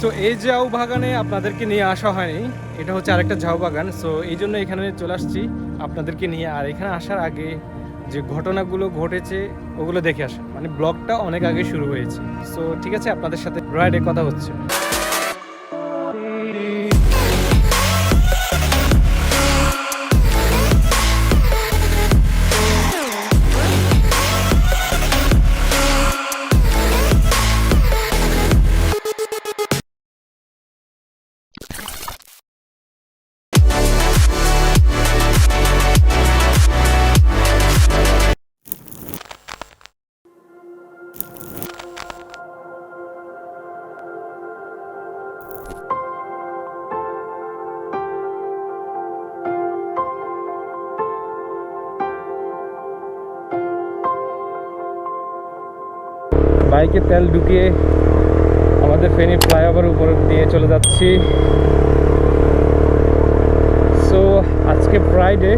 So এই ঝাউ বাগানে আপনাদেরকে নিয়ে আসা হয়নি। এটা হচ্ছে আরেকটা ঝাউ বাগান। সো এই জন্য এখানে চলে আসছি আপনাদেরকে নিয়ে। আর এখানে আসার আগে যে ঘটনাগুলো ঘটেছে, ওগুলো দেখে আসা মানে ব্লগটা অনেক আগে শুরু হয়েছে। সো ঠিক আছে, আপনাদের সাথে রাইডে কথা হচ্ছে। বাইকে তেল ঢুকিয়ে আমাদের ফেনী ফ্লাইওভার উপর দিয়ে চলে যাচ্ছি। সো আজকে ফ্রাইডে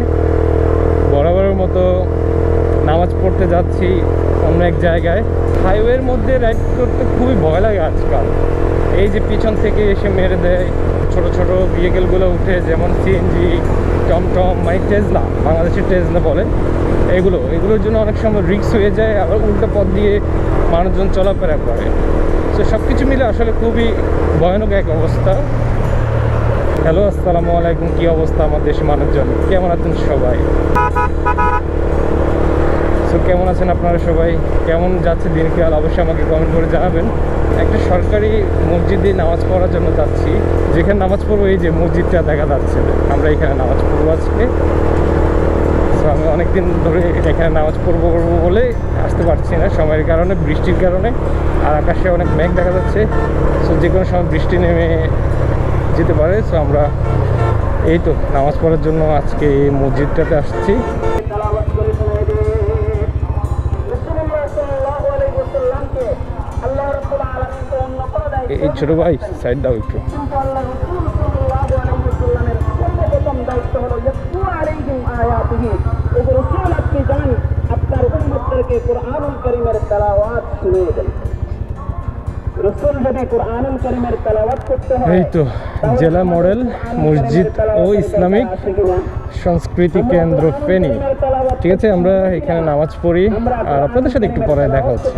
বরাবরের মতো নামাজ পড়তে যাচ্ছি অন্য এক জায়গায়। হাইওয়ের মধ্যে রাইড করতে খুবই ভয় লাগে আজকাল। এই যে পিছন থেকে এসে মেরে দেয় ছোট ছোট ভেহিকেলগুলো উঠে, যেমন সিএনজি টমটম মানে টেজলা বাংলাদেশের টেজলা বলে, এগুলো। এগুলোর জন্য অনেক সময় রিক্স হয়ে যায়, আবার উল্টো পথ দিয়ে মানুষজন চলাফেরা করে। তো সব কিছু মিলে আসলে খুবই ভয়ানক এক অবস্থা। হ্যালো, আসসালামু আলাইকুম, কী অবস্থা আমার দেশের মানুষজন? কেমন আছেন সবাই? সো কেমন আছেন আপনারা সবাই? কেমন যাচ্ছে দিনকাল? অবশ্যই আমাকে কমেন্ট করে জানাবেন। একটা সরকারি মসজিদে নামাজ পড়ার জন্য যাচ্ছি। যেখানে নামাজ পড়ব, এই যে মসজিদটা দেখা যাচ্ছে। আমরা এখানে নামাজ পড়ব আজকে। সো আমি অনেকদিন ধরে এখানে নামাজ পড়ব পড়ব বলে আসতে পারছি না। সময়ের কারণে বৃষ্টির কারণে। আর আকাশে অনেক মেঘ দেখা যাচ্ছে। সো যে কোনো সময় বৃষ্টি নেমে যেতে পারে। সো আমরা এই তো নামাজ পড়ার জন্য আজকে এই মসজিদটাতে আসছি। তো এই ছোট ভাই সাইড দাও একটু। উম্মতদেরকে কোরআনুল করিমের তালাওয়াত শুনিয়ে দেন রসুল যদি কোরআনুল করিমের তালাওয়াত করতে হয় এই তো জেলা মডেল মসজিদ ও ইসলামিক সংস্কৃতি কেন্দ্র ফেনি। ঠিক আছে আমরা এখানে নামাজ পড়ি আর আপনাদের সাথে একটু পরে দেখা হচ্ছে।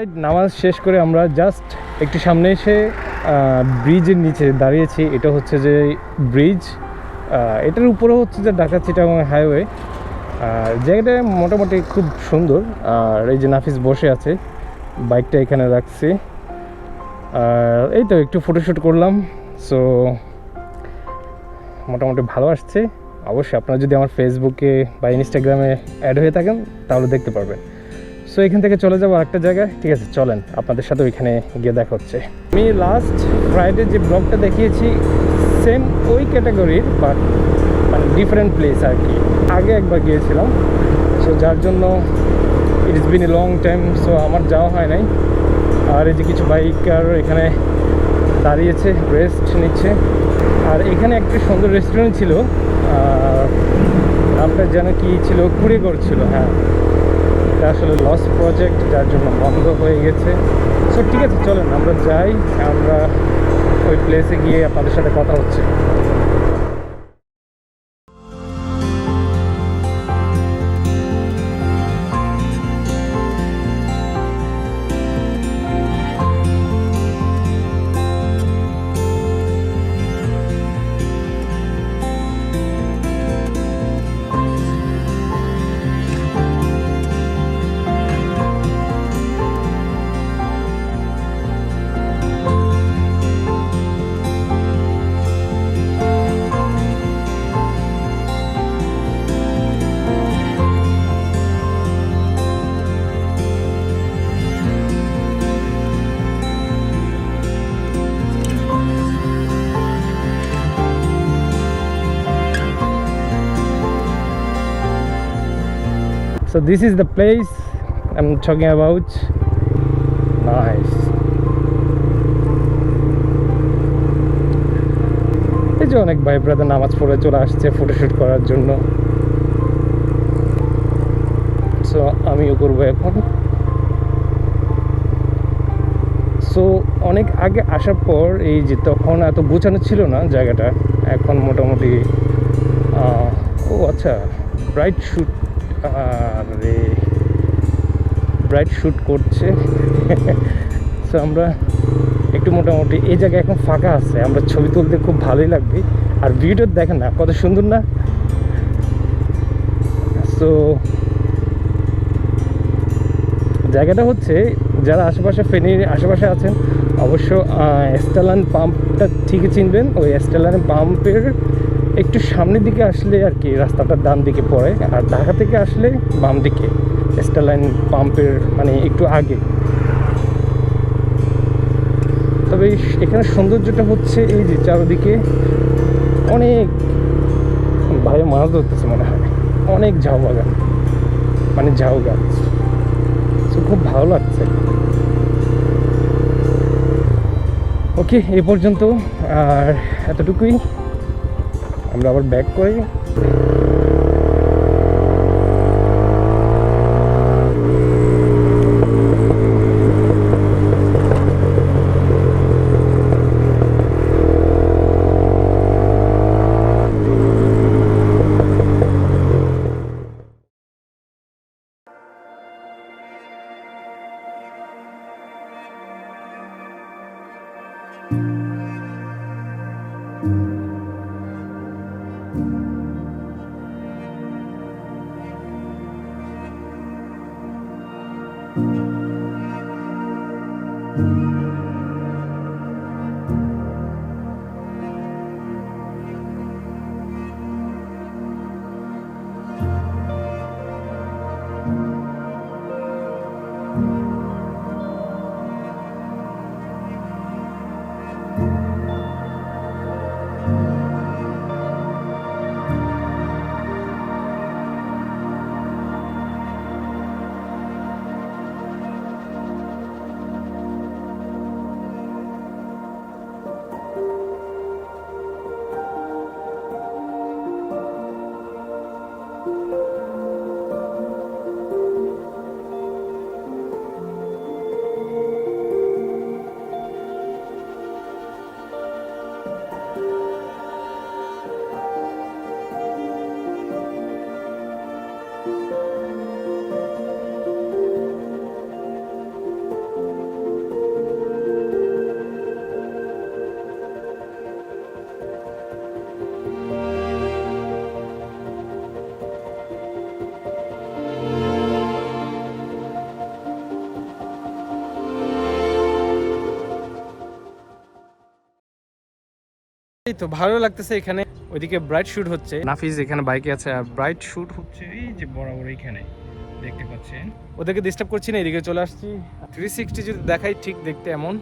অলরাইট নামাজ শেষ করে আমরা জাস্ট একটু সামনে এসে ব্রিজের নিচে দাঁড়িয়েছি। এটা হচ্ছে যে ব্রিজ এটার উপরে হচ্ছে যে ঢাকা চিটাগাং হাইওয়ে জায়গাটা মোটামুটি খুব সুন্দর। আর এই যে নাফিস বসে আছে বাইকটা এখানে রাখছি। আর এই তো একটু ফটোশ্যুট করলাম। সো মোটামুটি ভালো আসছে। অবশ্যই আপনারা যদি আমার ফেসবুকে বা ইনস্টাগ্রামে অ্যাড হয়ে থাকেন, তাহলে দেখতে পারবেন। সো এখান থেকে চলে যাব আরেকটা জায়গায়। ঠিক আছে, চলেন, আপনাদের সাথে ওইখানে গিয়ে দেখা হচ্ছে। আমি লাস্ট ফ্রাইডে যে ব্লগটা দেখিয়েছি সেম ওই ক্যাটাগরির বাট মানে ডিফারেন্ট প্লেস আর কি। আগে একবার গিয়েছিলাম। সো যার জন্য it is been a long time so আমার যাওয়া হয় নাই। আর এই যে কিছু বাইকার এখানে দাঁড়িয়েছে রেস্ট নিচ্ছে। আর এখানে একটা সুন্দর রেস্টুরেন্ট ছিল আপনার যেন কি ছিল কুড়িগড় ছিল হ্যাঁ। এটা আসলে লস প্রজেক্ট যার জন্য বন্ধ হয়ে গেছে। সো ঠিক আছে, চলেন, আমরা যাই, আমরা ওই প্লেসে গিয়ে আপনাদের সাথে কথা হচ্ছে। This is the place I'm talking about. Nice. এই যে অনেক ভাই ব্রাদার নামাজ পড়ে চলে আসছে ফটোশুট করার জন্য সো আমিও করব এখন সো অনেক আগে আসার পর এই যে তখন এত গোছানো ছিল না জায়গাটা, এখন মোটামুটি ও আচ্ছা ব্রাইট শ্যুট ব্রাইট শ্যুট করছে। সো আমরা একটু মোটামুটি, এই জায়গায় এখন ফাঁকা আছে। আমরা ছবি তুলতে খুব ভালোই লাগবে। আর ভিডিও দেখেন না, কত সুন্দর না? সো জায়গাটা হচ্ছে, যারা আশেপাশে ফেনীর আশেপাশে আছেন, অবশ্য এস্টালান পাম্পটা ঠিকই চিনবেন। ওই এস্টালান পাম্পের একটু সামনের দিকে আসলে আর কি রাস্তাটার ডান দিকে পড়ে, আর ঢাকা থেকে আসলে বাম দিকে এস্টালাইন পাম্পের মানে একটু আগে। তবে এখানে সৌন্দর্যটা হচ্ছে এই যে চারদিকে অনেক ভাই মাছ ধরতেছে মনে হয়। অনেক ঝাউ বাগান মানে ঝাউ গাছ। তো খুব ভালো লাগছে। ওকে এ পর্যন্ত, আর এতটুকুই। আমরা আবার ব্যাক করি thank you এই তো ভালো লাগতেছে এখানে। ওইদিকে ব্রাইট শুট হচ্ছে। নাফিজ এখানে বাইকে আছে আর ব্রাইট শুট হচ্ছে এই যে বরাবর এইখানে দেখতে পাচ্ছেন? ওদেরকে ডিস্টার্ব করছি না এদিকে চলে আসছি। থ্রি সিক্সটি যদি দেখাই ঠিক দেখতে এমন।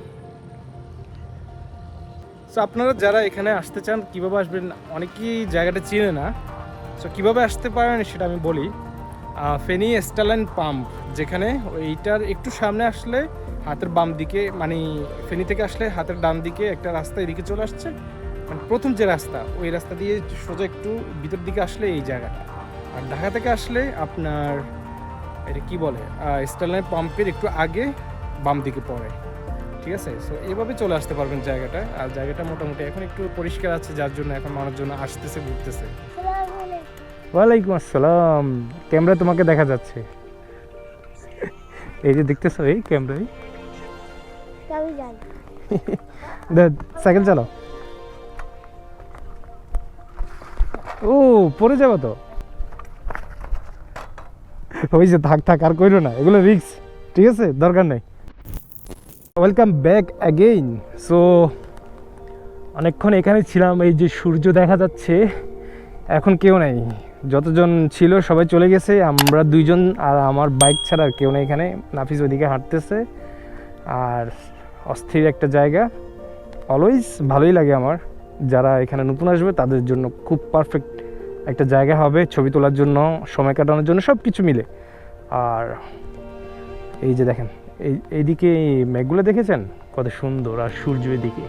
সো আপনারা যারা এখানে আসতে চান কীভাবে আসবেন অনেকেই জায়গাটা চিনে না। সো কীভাবে আসতে পারেন সেটা আমি বলি। ফেনী স্টালাইন পাম্প যেখানে এইটার একটু সামনে আসলে হাতের বাম দিকে মানে ফেনী থেকে আসলে হাতের ডান দিকে একটা রাস্তা এদিকে চলে আসছে। মানে প্রথম যে রাস্তা ওই রাস্তা দিয়ে সোজা একটু ভিতর দিকে আসলে এই জায়গাটা। আর ঢাকা থেকে আসলে আপনার এটা কি বলে? স্টারলাইন পাম্পের একটু আগে বাম দিকে পড়ে। ঠিক আছে? সো এভাবে চলে আসতে পারবেন জায়গাটা। আর জায়গাটা মোটামুটি এখন একটু পরিষ্কার আছে যার জন্য এখন মানুষজন আসতেছে ঘুরতেছে। ওয়ালাইকুম আসসালাম। ক্যামেরা তোমাকে দেখা যাচ্ছে। এই যে দেখতেছো এই ক্যামেরায়। সাইকেল চালাও। ও, পড়ে যাব তো। ওই যে থাক থাক, আর কইরো না, এগুলো রিক্স ঠিক আছে? দরকার নেই। ওয়েলকাম ব্যাক অ্যাগেইন সো অনেকক্ষণ এখানে ছিলাম, এই যে সূর্য দেখা যাচ্ছে, এখন কেউ নেই। যতজন ছিল সবাই চলে গেছে, আমরা দুইজন আর আমার বাইক ছাড়া আর কেউ নেই এখানে। নাফিস ওইদিকে হাঁটতেছে, আর অস্থির একটা জায়গা। অলওয়েজ ভালোই লাগে আমার। যারা এখানে নতুন আসবে, তাদের জন্য খুব পারফেক্ট একটা জায়গা হবে, ছবি তোলার জন্য, সময় কাটানোর জন্য সব কিছু মিলে। আর এই যে দেখেন, এই, এইদিকে এই মেঘগুলো দেখেছেন? কত সুন্দর, আর সূর্য এদিকে।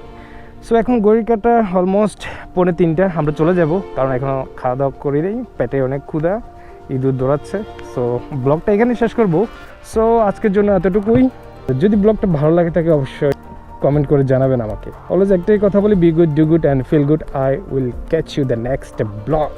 সো এখন গড়ি কাটা অলমোস্ট পৌনে তিনটা, আমরা চলে যাব। কারণ এখনও খাওয়া দাওয়া করি নেই, পেটে অনেক ক্ষুধা, ইঁদুর দৌড়াচ্ছে। সো ব্লগটা এখানে শেষ করব। সো আজকের জন্য এতটুকুই। যদি ব্লগটা ভালো লাগে থাকে, অবশ্যই কমেন্ট করে জানাবেন আমাকে। অলওয়েজ একটাই কথা বলি be good do good and feel good I will catch you the next blog